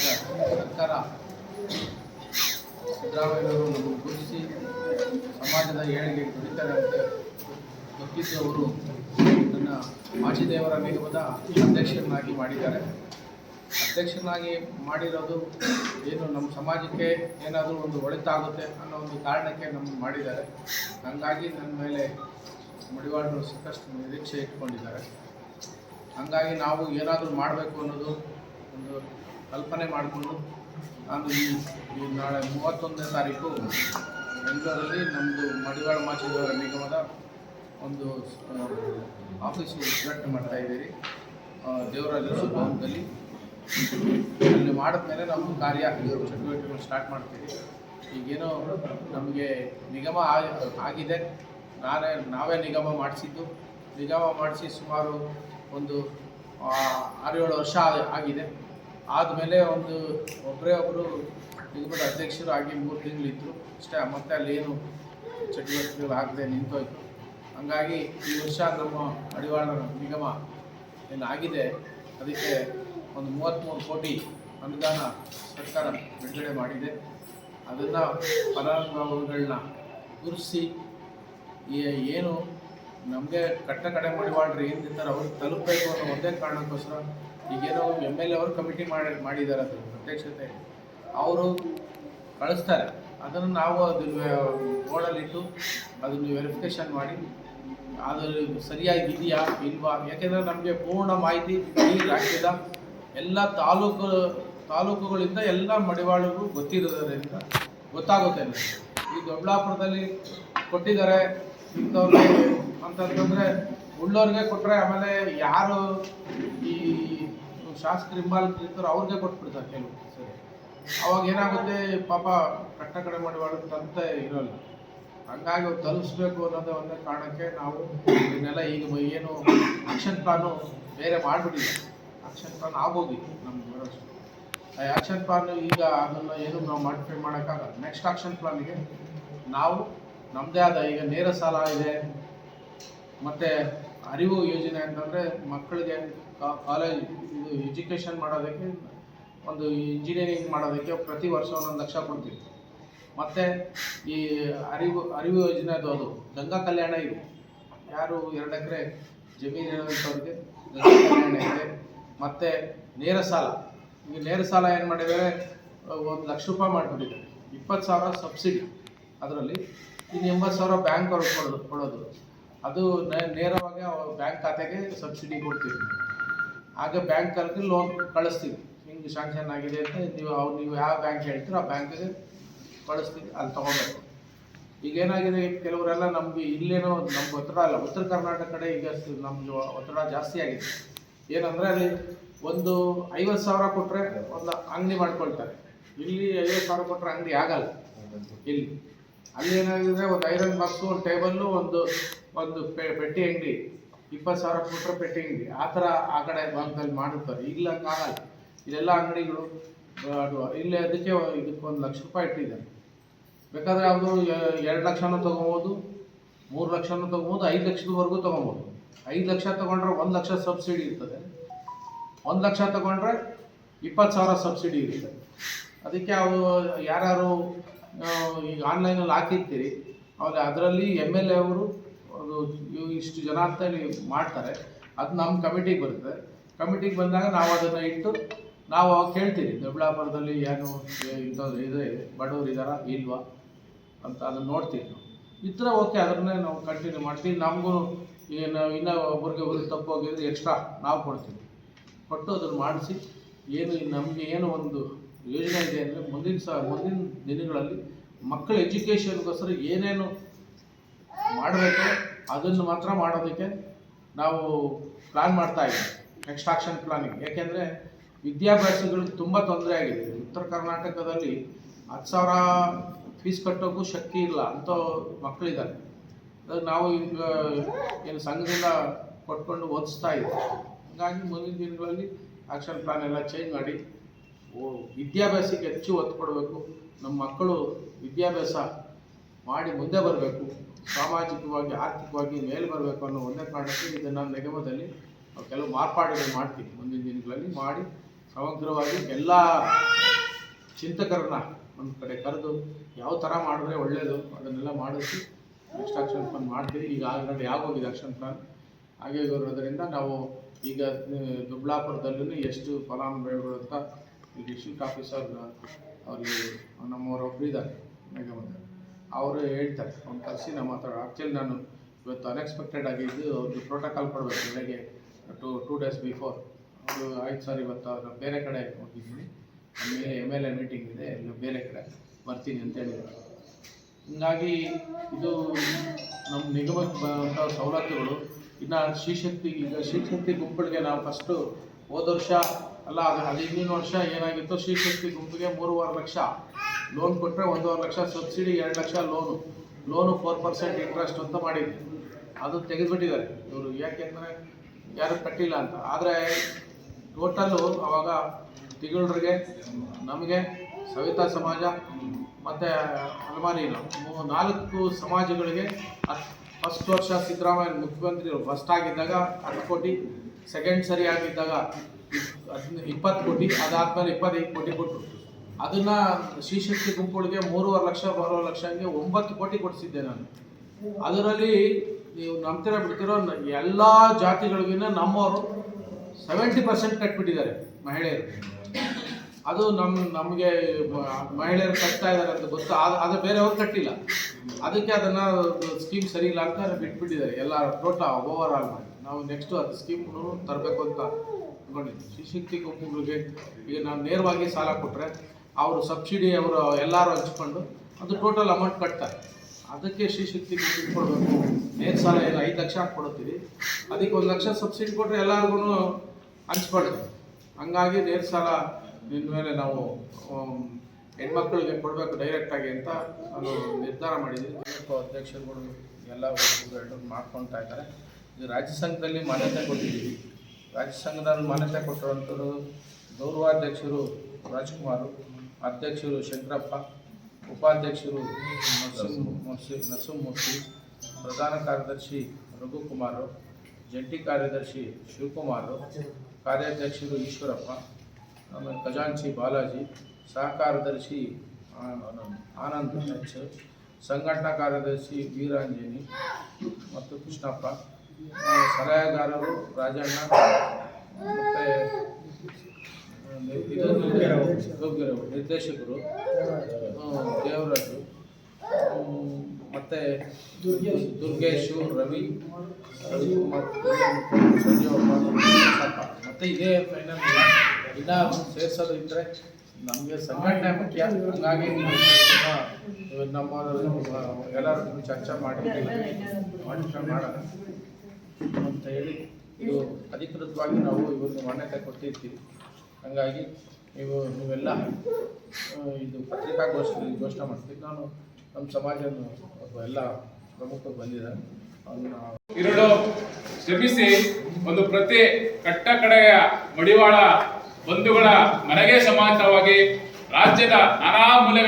ಸರ್ಕಾರ ಸಿದ್ದರಾಮಯ್ಯವರು ನಮ್ಮನ್ನು ಗುರುತಿಸಿ ಸಮಾಜದ ಏಳಿಗೆ ದುಡಿತಾರೆ ಅಂತ ಗೊತ್ತಿದ್ದು ಅವರು ನನ್ನ ಮಾಜಿ ದೇವರ ನಿಗಮದ ಅಧ್ಯಕ್ಷರನ್ನಾಗಿ ಮಾಡಿದ್ದಾರೆ. ಅಧ್ಯಕ್ಷನಾಗಿ ಮಾಡಿರೋದು ಏನು ನಮ್ಮ ಸಮಾಜಕ್ಕೆ ಏನಾದರೂ ಒಂದು ಒಳಿತಾಗುತ್ತೆ ಅನ್ನೋ ಒಂದು ಕಾರಣಕ್ಕೆ ನಮ್ಮ ಮಾಡಿದ್ದಾರೆ. ಹಾಗಾಗಿ ನನ್ನ ಮೇಲೆ ಮಡಿವಾಳರು ಸಾಕಷ್ಟು ನಿರೀಕ್ಷೆ ಇಟ್ಕೊಂಡಿದ್ದಾರೆ. ಹಾಗಾಗಿ ನಾವು ಏನಾದರೂ ಮಾಡಬೇಕು ಅನ್ನೋದು ಒಂದು ಕಲ್ಪನೆ ಮಾಡಿಕೊಂಡು ನಾನು ಈ ನಾಳೆ ಮೂವತ್ತೊಂದನೇ ತಾರೀಕು ಬೆಂಗಳೂರಲ್ಲಿ ನಮ್ಮದು ಮಡಿವಾಳ ಮಾಚಿದವರ ನಿಗಮದ ಒಂದು ಆಫೀಸು ಉದ್ಘಾಟನೆ ಮಾಡ್ತಾ ಇದ್ದೀರಿ. ದೇವರಾಜ ಭವನದಲ್ಲಿ. ಅಲ್ಲಿ ಮಾಡಿದ ಮೇಲೆ ನಮ್ಮ ಕಾರ್ಯ ಚಟುವಟಿಕೆಗಳು ಸ್ಟಾರ್ಟ್ ಮಾಡ್ತೀವಿ. ಈಗೇನೋ ನಮಗೆ ನಿಗಮ ಆಗಿದೆ. ನಾನೇ, ನಾವೇ ನಿಗಮ ಮಾಡಿಸಿದ್ದು. ನಿಗಮ ಮಾಡಿಸಿ ಸುಮಾರು ಒಂದು ಆರು ಏಳು ವರ್ಷ ಆಗಿದೆ. ಆದಮೇಲೆ ಒಂದು ಒಬ್ಬರೇ ಒಬ್ಬರು ನಿಗಮದ ಅಧ್ಯಕ್ಷರು ಆಗಿ ಮೂರು ತಿಂಗಳಿದ್ರು ಅಷ್ಟೇ, ಮತ್ತೆ ಅಲ್ಲಿ ಏನು ಚಟುವಟಿಕೆಗಳು ಆಗದೆ ನಿಂತೋಯ್ತು. ಹಂಗಾಗಿ ಈ ವರ್ಷ ನಮ್ಮ ಅಡಿವಾಳ ನಿಗಮ ಏನಾಗಿದೆ ಅದಕ್ಕೆ ಒಂದು ಮೂವತ್ತ್ಮೂರು ಕೋಟಿ ಅನುದಾನ ಸರ್ಕಾರ ಬಿಡುಗಡೆ ಮಾಡಿದೆ. ಅದನ್ನು ಫಲಾನುಭವಿಗಳನ್ನ ಗುರುತಿಸಿ ಏನು ನಮಗೆ ಕಟ್ಟ ಕಡೆ ಮಡಿವಾಳರು ಏನು ತಿಂತಾರೆ ಅವ್ರಿಗೆ ತಲುಪಬೇಕು ಅನ್ನೋ ಒಂದೇ ಕಾರಣಕ್ಕೋಸ್ಕರ ಈಗೇನೋ ಎಂ ಎಲ್ ಎ ಅವರು ಕಮಿಟಿ ಮಾಡಿ ಮಾಡಿದ್ದಾರೆ ಅದು ಅಧ್ಯಕ್ಷತೆ. ಅವರು ಕಳಿಸ್ತಾರೆ. ಅದನ್ನು ನಾವು ಅದನ್ನು ಬೋರ್ಡಲ್ಲಿಟ್ಟು ಅದನ್ನು ವೆರಿಫಿಕೇಷನ್ ಮಾಡಿ. ಅದು ಸರಿಯಾಗಿ ಇದೆಯಾ, ಇಲ್ವಾ? ಯಾಕೆಂದರೆ ನಮಗೆ ಪೂರ್ಣ ಮಾಹಿತಿ ಈ ರಾಜ್ಯದ ಎಲ್ಲ ತಾಲೂಕು, ತಾಲೂಕುಗಳಿಂದ ಎಲ್ಲ ಮಡಿವಾಳರು ಗೊತ್ತಿರೋದರಿಂದ ಗೊತ್ತಾಗುತ್ತೆ ಈ ದೊಡ್ಡಬಳ್ಳಾಪುರದಲ್ಲಿ ಕೊಟ್ಟಿದ್ದಾರೆ ಇಂಥವ್ರಿಗೆ ಅಂತಂತಂದರೆ ಉಳ್ಳೋರಿಗೆ ಕೊಟ್ಟರೆ ಆಮೇಲೆ ಯಾರು ಈ ಶಾಸಕರು ಹಿಂಬಾಲಕರು ಇರ್ತಾರೋ ಅವ್ರಿಗೆ ಕೊಟ್ಬಿಡ್ತಾರೆ ಕೆಲವು ಸರಿ. ಅವಾಗ ಏನಾಗುತ್ತೆ, ಪಾಪ ಕಟ್ಟ ಕಡೆ ಮಾಡುವಾಗ ತಂತ ಇರೋಲ್ಲ. ಹಂಗಾಗಿ ಅವ್ರು ತಲುಪಿಸ್ಬೇಕು ಅನ್ನೋದೇ ಒಂದೇ ಕಾರಣಕ್ಕೆ ನಾವು ಇದನ್ನೆಲ್ಲ ಈಗ ಏನು ಆಕ್ಷನ್ ಪ್ಲಾನು ಬೇರೆ ಮಾಡಿಬಿಟ್ಟಿಲ್ಲ. ಆಕ್ಷನ್ ಪ್ಲಾನ್ ಆಗೋಗಿತ್ತು ನಮ್ಗೆ ಬರೋಷ್ಟು. ಆ ಆಕ್ಷನ್ ಪ್ಲಾನ್ ಈಗ ಅದನ್ನು ಏನು ನಾವು ಮಾಡಿಫೈ ಮಾಡೋಕ್ಕಾಗಲ್ಲ. ನೆಕ್ಸ್ಟ್ ಆಕ್ಷನ್ ಪ್ಲಾನಿಗೆ ನಾವು ನಮ್ಮದೇ ಆದ ಈಗ ನೇರ ಸಾಲ ಇದೆ. ಮತ್ತು ಅರಿವು ಯೋಜನೆ ಅಂತಂದರೆ ಮಕ್ಕಳಿಗೆ ಕಾಲೇಜ್ ಇದು ಎಜುಕೇಷನ್ ಮಾಡೋದಕ್ಕೆ ಒಂದು ಇಂಜಿನಿಯರಿಂಗ್ ಮಾಡೋದಕ್ಕೆ ಪ್ರತಿ ವರ್ಷ ಒಂದೊಂದು ಲಕ್ಷ ಕೊಡ್ತೀವಿ. ಮತ್ತು ಈ ಅರಿವು ಅರಿವು ಯೋಜನೆ ಅದು ಅದು ಗಂಗಾ ಕಲ್ಯಾಣ ಇದು. ಯಾರು ಎರಡು ಎಕರೆ ಜಮೀನು ಇರೋಂಥವ್ರಿಗೆ ಗಂಗಾ ಕಲ್ಯಾಣ ಇದೆ. ಮತ್ತು ನೇರ ಸಾಲ ಈಗ ನೇರ ಸಾಲ ಏನು ಮಾಡಿದ್ದಾರೆ? ಒಂದು ಲಕ್ಷ ರೂಪಾಯಿ ಮಾಡಿಬಿಟ್ಟಿದ್ದಾರೆ. ಇಪ್ಪತ್ತು ಸಾವಿರ ಸಬ್ಸಿಡಿ ಅದರಲ್ಲಿ. ಇನ್ನು ಎಂಬತ್ತು ಸಾವಿರ ಬ್ಯಾಂಕ್ ಅವ್ರಿಗೆ ಕೊಡೋದು ಕೊಡೋದು. ಅದು ನೇರವಾಗಿ ನೇರವಾಗಿ ಬ್ಯಾಂಕ್ ಖಾತೆಗೆ ಸಬ್ಸಿಡಿ ಕೊಡ್ತೀವಿ. ಆಗ ಬ್ಯಾಂಕಲ್ಲಿ ಲೋನ್ ಕಳಿಸ್ತೀವಿ. ಹಿಂಗೆ ಶಾಂಕ್ಷನ್ ಆಗಿದೆ ಅಂತ ನೀವು ಅವ್ರು ನೀವು ಯಾವ ಬ್ಯಾಂಕ್ ಹೇಳ್ತೀರೋ ಆ ಬ್ಯಾಂಕಿಗೆ ಕಳಿಸ್ತೀವಿ, ಅಲ್ಲಿ ತೊಗೊಬೇಕು. ಈಗ ಏನಾಗಿದೆ, ಕೆಲವರೆಲ್ಲ ನಮಗೆ ಇಲ್ಲೇನೋ ನಮ್ಗೆ ಒತ್ತಡ ಅಲ್ಲ. ಉತ್ತರ ಕರ್ನಾಟಕ ಕಡೆ ಈಗ ನಮ್ಗೆ ಒತ್ತಡ ಜಾಸ್ತಿ ಆಗಿದೆ. ಏನಂದರೆ ಅಲ್ಲಿ ಒಂದು ಐವತ್ತು ಸಾವಿರ ಕೊಟ್ಟರೆ ಒಂದು ಅಂಗಡಿ ಮಾಡ್ಕೊಳ್ತಾರೆ. ಇಲ್ಲಿ ಐವತ್ತು ಸಾವಿರ ಕೊಟ್ಟರೆ ಅಂಗಡಿ ಆಗಲ್ಲ. ಇಲ್ಲಿ. ಅಲ್ಲಿ ಏನಾಗಿದೆ, ಒಂದು ಐರನ್ ಬಾಕ್ಸು, ಒಂದು ಟೇಬಲ್ಲು, ಒಂದು ಒಂದು ಪೆ- ಪೆಟ್ಟಿ ಅಂಗಡಿ, ಇಪ್ಪತ್ತು ಸಾವಿರ ಕೊಟ್ಟರೆ ಪೆಟ್ಟಿ ಅಂಗಡಿ. ಆ ಥರ ಆ ಕಡೆ ಭಾಗದಲ್ಲಿ ಮಾಡುತ್ತಾರೆ ಇಲ್ಲ ಹಂಗಾಗಲ್ಲ ಇಲ್ಲೆಲ್ಲ ಅಂಗಡಿಗಳು ಇಲ್ಲಿ ಅದಕ್ಕೆ ಇದಕ್ಕೊಂದು ಲಕ್ಷ ರೂಪಾಯಿ ಇಟ್ಟಿದ್ದಾರೆ. ಬೇಕಾದರೆ ಅವರು ಎರಡು ಲಕ್ಷನೂ ತೊಗೊಬೋದು, ಮೂರು ಲಕ್ಷನೂ ತೊಗೊಬೋದು, ಐದು ಲಕ್ಷದವರೆಗೂ ತೊಗೊಬೋದು. ಐದು ಲಕ್ಷ ತೊಗೊಂಡ್ರೆ ಒಂದು ಲಕ್ಷ ಸಬ್ಸಿಡಿ ಇರ್ತದೆ. ಒಂದು ಲಕ್ಷ ತೊಗೊಂಡ್ರೆ ಇಪ್ಪತ್ತು ಸಾವಿರ ಸಬ್ಸಿಡಿ ಇರುತ್ತೆ. ಅದಕ್ಕೆ ಅವರು ಯಾರ್ಯಾರು ಈಗ ಆನ್ಲೈನಲ್ಲಿ ಹಾಕಿರ್ತೀರಿ ಅವಾಗ ಅದರಲ್ಲಿ ಎಂ ಎಲ್ ಎ ಅವರು ಇವು ಇಷ್ಟು ಜನ ಅಂತ ಮಾಡ್ತಾರೆ. ಅದು ನಮ್ಮ ಕಮಿಟಿಗೆ ಬರುತ್ತೆ. ಕಮಿಟಿಗೆ ಬಂದಾಗ ನಾವು ಅದನ್ನು ಇಟ್ಟು ನಾವು ಅವಾಗ ಕೇಳ್ತೀವಿ, ದೊಡ್ಡಬಳ್ಳಾಪುರದಲ್ಲಿ ಏನು ಇಂಥದ್ದು ಇದೆ, ಬಡವರು ಇದ್ದಾರಾ, ಇಲ್ವಾ ಅಂತ ಅದನ್ನು ನೋಡ್ತೀವಿ ನಾವು. ಓಕೆ ಅದನ್ನೇ ನಾವು ಕಂಟಿನ್ಯೂ ಮಾಡ್ತೀವಿ. ನಮಗೂ ಏನು, ಇನ್ನೂ ಒಬ್ರಿಗೆ ಒಬ್ರಿಗೆ ತಪ್ಪು ಹೋಗಿದ್ರೆ ಎಕ್ಸ್ಟ್ರಾ ನಾವು ಕೊಡ್ತೀವಿ. ಕೊಟ್ಟು ಅದನ್ನು ಮಾಡಿಸಿ, ಏನು ನಮಗೆ ಏನು ಒಂದು ಯೋಜನೆ ಇದೆ ಅಂದರೆ ಮುಂದಿನ ಸ, ಮುಂದಿನ ದಿನಗಳಲ್ಲಿ ಮಕ್ಕಳ ಎಜುಕೇಷನ್ಗೋಸ್ಕರ ಏನೇನು ಮಾಡಬೇಕು ಅದನ್ನು ಮಾತ್ರ ಮಾಡೋದಕ್ಕೆ ನಾವು ಪ್ಲ್ಯಾನ್ ಮಾಡ್ತಾ ಇದ್ದೀವಿ. ನೆಕ್ಸ್ಟ್ ಆಕ್ಷನ್ ಪ್ಲಾನಿಂಗ್ ಯಾಕೆಂದರೆ ವಿದ್ಯಾಭ್ಯಾಸಗಳಿಗೆ ತುಂಬ ತೊಂದರೆ ಆಗಿದೆ. ಉತ್ತರ ಕರ್ನಾಟಕದಲ್ಲಿ ಹತ್ತು ಸಾವಿರ ಫೀಸ್ ಕಟ್ಟೋಕ್ಕೂ ಶಕ್ತಿ ಇಲ್ಲ ಅಂಥ ಮಕ್ಕಳಿದ್ದಾರೆ. ನಾವು ಈಗ, ಏನು ಸಂಘದಿಂದ ಕೊಟ್ಕೊಂಡು ಓದಿಸ್ತಾ ಇದ್ದೀವಿ. ಹಾಗಾಗಿ ಮುಂದಿನ ದಿನಗಳಲ್ಲಿ ಆಕ್ಷನ್ ಪ್ಲಾನ್ ಎಲ್ಲ ಚೇಂಜ್ ಮಾಡಿ, ಓ ವಿದ್ಯಾಭ್ಯಾಸಕ್ಕೆ ಹೆಚ್ಚು ಒತ್ತು ಕೊಡಬೇಕು. ನಮ್ಮ ಮಕ್ಕಳು ವಿದ್ಯಾಭ್ಯಾಸ ಮಾಡಿ ಮುಂದೆ ಬರಬೇಕು. ಸಾಮಾಜಿಕವಾಗಿ, ಆರ್ಥಿಕವಾಗಿ ಮೇಲೆ ಬರಬೇಕು ಅನ್ನೋ ಒಂದೇ ಕಾರಣಕ್ಕೆ ಇದನ್ನು ನಿಗಮದಲ್ಲಿ ಕೆಲವು ಮಾರ್ಪಾಡುಗಳು ಮಾಡ್ತೀವಿ. ಮುಂದಿನ ದಿನಗಳಲ್ಲಿ ಮಾಡಿ ಸಮಗ್ರವಾಗಿ ಎಲ್ಲ ಚಿಂತಕರನ್ನ ಒಂದು ಕಡೆ ಕರೆದು ಯಾವ ಥರ ಮಾಡಿದ್ರೆ ಒಳ್ಳೆಯದು ಅದನ್ನೆಲ್ಲ ಮಾಡಿಸಿ ನೆಕ್ಸ್ಟ್ ಆಕ್ಷನ್ ಪ್ಲಾನ್ ಮಾಡ್ತೀವಿ. ಈಗ ಆಲ್ರೆಡಿ ಆಗೋಗಿದೆ ಆಕ್ಷನ್ ಪ್ಲಾನ್ ಹಾಗೆ ಇರೋದರಿಂದ ನಾವು ಈಗ ದುಬ್ಳಾಪುರದಲ್ಲೂ ಎಷ್ಟು ಫಲಾನುಭವಿಗಳು ಅಂತ ಈ ಡಿಸ್ಟ್ರಿಕ್ಟ್ ಆಫೀಸರ್ ಅವರಿಗೆ ನಮ್ಮವರು ಒಬ್ಬರು ಇದ್ದಾರೆ. ಮೇಘಮಂತ ಅವರು ಹೇಳ್ತಾರೆ, ಅವ್ನು ಕರೆಸಿ ನಾನು ಮಾತಾಡೋ ಆ್ಯಕ್ಚುಲಿ ನಾನು ಇವತ್ತು ಅನ್ಎಕ್ಸ್ಪೆಕ್ಟೆಡ್ ಆಗಿದ್ದು ಅವ್ರಿಗೆ ಪ್ರೋಟೋಕಾಲ್ ಕೊಡಬೇಕು ಬೆಳಗ್ಗೆ ಟು ಟೂ ಡೇಸ್ ಬಿಫೋರ್ ಅವರು ಆಯ್ತು ಸರ್ ಇವತ್ತು ಅವ್ರು ಬೇರೆ ಕಡೆ ಹೋಗಿದ್ದೀನಿ. ಆಮೇಲೆ ಎಂ ಎಲ್ ಎ ಮೀಟಿಂಗ್ ಇದೆ ಎಲ್ಲ ಬೇರೆ ಕಡೆ ಬರ್ತೀನಿ ಅಂತ ಹೇಳಿದ್ರು. ಹೀಗಾಗಿ ಇದು ನಮ್ಮ ನಿಗಮಕ್ಕೆ ಬರುವಂಥ ಸವಲತ್ತುಗಳು. ಇನ್ನು ಶ್ರೀಶಕ್ತಿ ಈಗ ಶ್ರೀಶಕ್ತಿ ಗುಂಪುಗಳಿಗೆ ನಾವು ಫಸ್ಟು ಹೋದ ವರ್ಷ, ಅಲ್ಲ, ಅದು ಹಿಂದಿನ ವರ್ಷ ಏನಾಗಿತ್ತು ಶ್ರೀಶಕ್ತಿ ಗುಂಪಿಗೆ ಮೂರುವರೆ ಲಕ್ಷ. ಲೋನ್ ಕೊಟ್ಟರೆ ಒಂದೂವರೆ ಲಕ್ಷ ಸಬ್ಸಿಡಿ, ಎರಡು lakh loan loan four percent interest ಅಂತ ಮಾಡಿದ್ವಿ. ಅದು ತೆಗೆದುಬಿಟ್ಟಿದ್ದಾರೆ. ಇವರು ಯಾಕೆಂದರೆ ಯಾರು ಕಟ್ಟಿಲ್ಲ ಅಂತ. ಆದರೆ ಟೋಟಲ್ಲು ಅವಾಗ ತಿಗಳರಿಗೆ ನಮಗೆ ಸವಿತಾ ಸಮಾಜ ಮತ್ತು ಅಲ್ಮಾರಿನ ನಾಲ್ಕು ಸಮಾಜಗಳಿಗೆ ಫಸ್ಟ್ ವರ್ಷ ಸಿದ್ದರಾಮಯ್ಯ ಮುಖ್ಯಮಂತ್ರಿ ಫಸ್ಟ್ ಆಗಿದ್ದಾಗ ಹತ್ತು ಕೋಟಿ ಸೆಕೆಂಡ್ ಸರಿ ಆಗಿದ್ದಾಗ ಹದ್ನ- ಇಪ್ಪತ್ತು ಕೋಟಿ, ಅದಾದಮೇಲೆ ಇಪ್ಪತ್ತೈದು ಕೋಟಿ ಕೊಟ್ಟರು ಅದನ್ನ ಶ್ರೀಶಕ್ತಿ ಗುಂಪುಗಳಿಗೆ ಮೂರುವರೆ ಲಕ್ಷ ಮೂರುವರೆ ಹಂಗೆ ಒಂಬತ್ತು ಕೋಟಿ ಕೊಡಿಸಿದ್ದೆ ನಾನು. ಅದರಲ್ಲಿ ನೀವು ನಂಬ್ತೀರ ಬಿಡ್ತಿರೋ ಎಲ್ಲ ಜಾತಿಗಳಿಗೂ ನಮ್ಮವರು ಸೆವೆಂಟಿ ಪರ್ಸೆಂಟ್ ಕಟ್ಬಿಟ್ಟಿದ್ದಾರೆ ಮಹಿಳೆಯರು. ಅದು ನಮ್ಮ ನಮಗೆ ಮಹಿಳೆಯರು ಕಟ್ತಾ ಇದ್ದಾರೆ ಅಂತ ಗೊತ್ತು. ಅದು ಬೇರೆಯವ್ರು ಕಟ್ಟಿಲ್ಲ. ಅದಕ್ಕೆ ಅದನ್ನು ಸ್ಕೀಮ್ ಸರಿ ಇಲ್ಲ ಅಂತ ಬಿಟ್ಬಿಟ್ಟಿದ್ದಾರೆ. ಎಲ್ಲ ಟೋಟಲ್ ಓವರ್ ಆಲ್ ಮಾಡಿ. ನಾವು ನೆಕ್ಸ್ಟು ಅದು ಸ್ಕೀಮ್ ತರಬೇಕು ಅಂತ ಅಂದ್ಕೊಂಡಿದ್ವಿ ಶಿಶಕ್ತಿ ಗುಂಪುಗಳಿಗೆ ಈಗ ನಾನು ನೇರವಾಗಿ ಸಾಲ ಕೊಟ್ಟರೆ ಅವರು ಸಬ್ಸಿಡಿ ಅವರು ಎಲ್ಲರೂ ಹಂಚ್ಕೊಂಡು ಅದು ಟೋಟಲ್ ಅಮೌಂಟ್ ಕಟ್ತಾರೆ. ಅದಕ್ಕೆ ಶ್ರೀ ಶಕ್ತಿ ಕೊಡಬೇಕು. ಏನು ಸಾಲ ಏನು ಐದು ಲಕ್ಷ ಕೊಡುತ್ತೀವಿ ಅದಕ್ಕೆ ಒಂದು ಲಕ್ಷ ಸಬ್ಸಿಡಿ ಕೊಟ್ಟರೆ ಎಲ್ಲರಿಗೂ ಹಂಚ್ಕೊಳ್ತಾರೆ ಹಂಗಾಗಿ ನೇರ ಸಾಲ ನಿನ್ನ ಮೇಲೆ ನಾವು ಹೆಣ್ಮಕ್ಳಿಗೆ ಕೊಡಬೇಕು ಡೈರೆಕ್ಟಾಗಿ ಅಂತ ನಾನು ನಿರ್ಧಾರ ಮಾಡಿದ್ದೀನಿ. ಅಧ್ಯಕ್ಷರುಗಳು ಎಲ್ಲ ಮಾಡ್ಕೊತಾ ಇದ್ದಾರೆ. ಇದು ರಾಜ್ಯ ಸಂಘದಲ್ಲಿ ಮಾನ್ಯತೆ ಕೊಟ್ಟಿದ್ದೀವಿ. ರಾಜ್ಯ ಸಂಘದಲ್ಲಿ ಮಾನ್ಯತೆ ಕೊಟ್ಟಿರುವಂಥದ್ದು ಗೌರವಾಧ್ಯಕ್ಷರು ರಾಜ್ಕುಮಾರು. ಅಧ್ಯಕ್ಷರು ಶಂಕರಪ್ಪ, ಉಪಾಧ್ಯಕ್ಷರು ನರಸಿಂಹಮೂರ್ತಿ ನರಸಿಂಹಮೂರ್ತಿ, ಪ್ರಧಾನ ಕಾರ್ಯದರ್ಶಿ ರಘುಕುಮಾರು, ಜಂಟಿ ಕಾರ್ಯದರ್ಶಿ ಶಿವಕುಮಾರು, ಕಾರ್ಯಾಧ್ಯಕ್ಷರು ಈಶ್ವರಪ್ಪ, ಆಮೇಲೆ ಖಜಾಂಚಿ ಬಾಲಾಜಿ ಸಹ ಕಾರ್ಯದರ್ಶಿ ಆ- ಆನಂದ್ ಎಚ್, ಸಂಘಟನಾ ಕಾರ್ಯದರ್ಶಿ ವೀರಾಂಜನಿ ಮತ್ತು ಕೃಷ್ಣಪ್ಪ ಸಲಹೆಗಾರರು ರಾಜಣ್ಣ, ಮತ್ತು ನಿರ್ದೇಶಕರು ದೇವರಾಜು ಮತ್ತು ದುರ್ಗೇಶು, ರವಿ ಮತ್ತು. ಮತ್ತೆ ಇದೇ ಫೈನಲ್ ಇನ್ನ ಸೇರ್ಸೋದು ಇದ್ರೆ ನಮಗೆ ಸಂಘಟನೆ ಮುಖ್ಯ ಹಂಗಾಗಿ ನಮ್ಮ ಎಲ್ಲರೂ ಚರ್ಚೆ ಮಾಡಿ ಮಾಡೋಣ ಅಂತ ಹೇಳಿ ಇದು ಅಧಿಕೃತವಾಗಿ ನಾವು ಇವತ್ತು ಮಾನ್ಯತೆ ಕೊಟ್ಟಿರ್ತೀವಿ ಹಂಗಾಗಿ ನೀವು ನೀವೆಲ್ಲ ಇದು ಪತ್ರಿಕಾಗೋಷ್ಠಿ ಘೋಷಣೆ ಮಾಡ್ತೀವಿ ನಾನು ನಮ್ಮ ಒಬ್ಬ ಎಲ್ಲ ಪ್ರಮುಖರು ಬಂದಿದ್ದಾರೆ. ಇರುಳು ಶ್ರಮಿಸಿ ಒಂದು ಪ್ರತಿ ಕಟ್ಟ ಕಡೆಯ ಮಡಿವಾಳ ಬಂಧುಗಳ ಮನೆಗೆ ಸಮಾನವಾಗಿ ರಾಜ್ಯದ ನಾನಾ ಮೂಲೆ